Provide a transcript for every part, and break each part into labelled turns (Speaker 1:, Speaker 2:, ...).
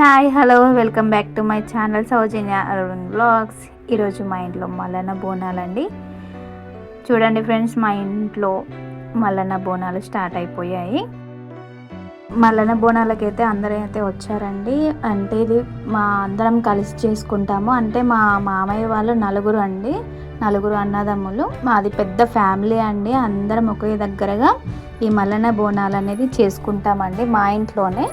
Speaker 1: Hi hello welcome back to my channel Sowjanya Aravind blogs ఈరోజు మా ఇంట్లో మల్లన్న బోనాలండి. చూడండి ఫ్రెండ్స్ మా ఇంట్లో మల్లన్న బోనాలు స్టార్ట్ అయిపోయాయి. మల్లన్న బోనాలకైతే అందరూ అయితే వచ్చారండి. అంటే ఇది మా అందరం కలిసి చేసుకుంటాము. అంటే మా మామయ్య వాళ్ళు నలుగురు అండి. నలుగురు అన్నదమ్ములు. మాది పెద్ద ఫ్యామిలీ అండి. అందరం ఒకే దగ్గరగా ఈ మల్లన్న బోనాలు అనేది చేసుకుంటామండి మా ఇంట్లోనే.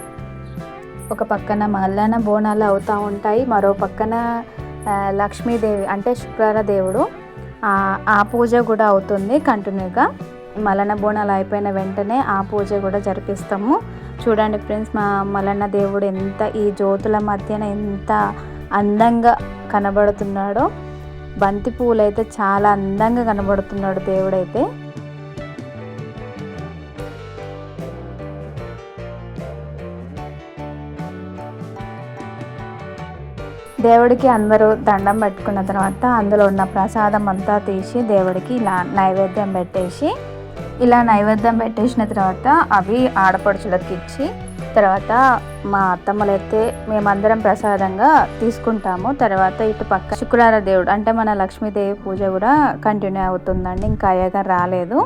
Speaker 1: ఒక పక్కన మల్లన్న బోనాలు అవుతూ ఉంటాయి. మరో పక్కన లక్ష్మీదేవి అంటే శుక్రవార దేవుడు. ఆ, పూజ కూడా అవుతుంది కంటిన్యూగా. మలన బోనాలు అయిపోయిన వెంటనే ఆ పూజ కూడా జరిపిస్తాము. చూడండి ఫ్రెండ్స్ మా మలన్న దేవుడు ఎంత ఈ జ్యోతుల మధ్యన ఎంత అందంగా కనబడుతున్నాడో. బంతి పువ్వులు అయితే చాలా అందంగా కనబడుతున్నాడు దేవుడైతే. దేవుడికి అందరూ దండం పెట్టుకున్న తర్వాత అందులో ఉన్న ప్రసాదం అంతా తీసి దేవుడికి ఇలా నైవేద్యం పెట్టేసి ఇలా నైవేద్యం పెట్టేసిన తర్వాత అవి ఆడపడుచులకు ఇచ్చి తర్వాత మా అత్తమ్మలైతే మేమందరం ప్రసాదంగా తీసుకుంటాము. తర్వాత ఇటు పక్క శుక్రవార దేవుడు అంటే మన లక్ష్మీదేవి పూజ కూడా కంటిన్యూ అవుతుందండి. ఇంకా అయ్యగారు రాలేదు.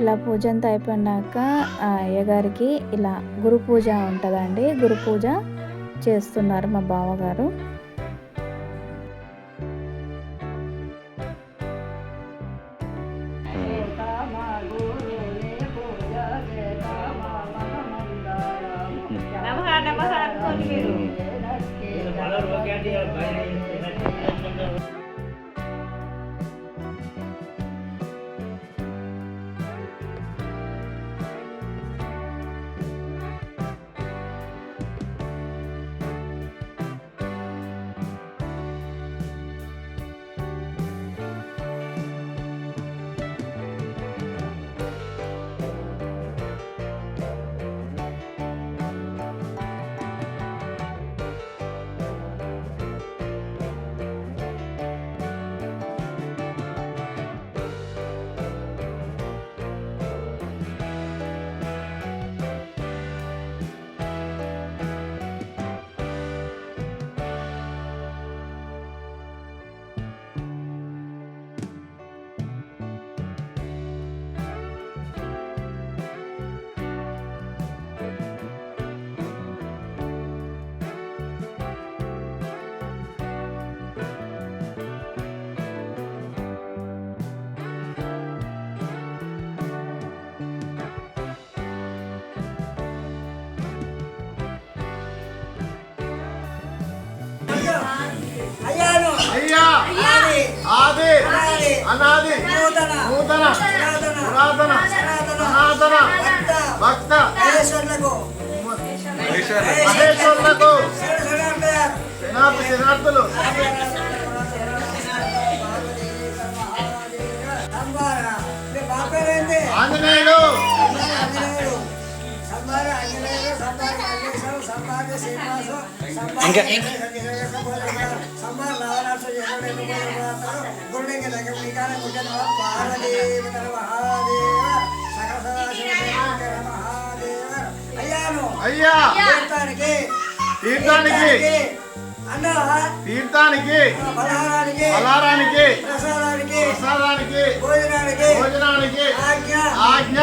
Speaker 1: ఇలా పూజ అంతా అయిపోయినాక అయ్యగారికి ఇలా గురు పూజ ఉంటుందండి. గురు పూజ చేస్తున్నారు మా బావగారు.
Speaker 2: மலர்
Speaker 3: అనాది నూతన పురాతన
Speaker 2: సనాతన
Speaker 3: భక్త మహేశ్వరులకు.
Speaker 2: శరణార్థులు
Speaker 3: ఆంజనేయుడు అయ్యాను
Speaker 2: అయ్యా!
Speaker 3: తీర్థానికి!
Speaker 2: తీర్థానికి!
Speaker 3: అన్న
Speaker 2: తీర్థానికి
Speaker 3: ఫలహారానికి
Speaker 2: అలారానికి
Speaker 3: ప్రసాదానికి భోజనానికి ఆజ్ఞ!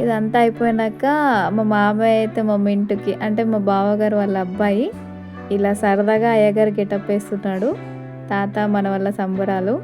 Speaker 1: ఇదంతా అయిపోయినాక మా మామయ్య అయితే మా ఇంటికి అంటే మా బావగారు వాళ్ళ అబ్బాయి ఇలా సరదాగా అయ్యగారు గెటప్ వేస్తున్నాడు తాత మన వల్ల సంబరాలు.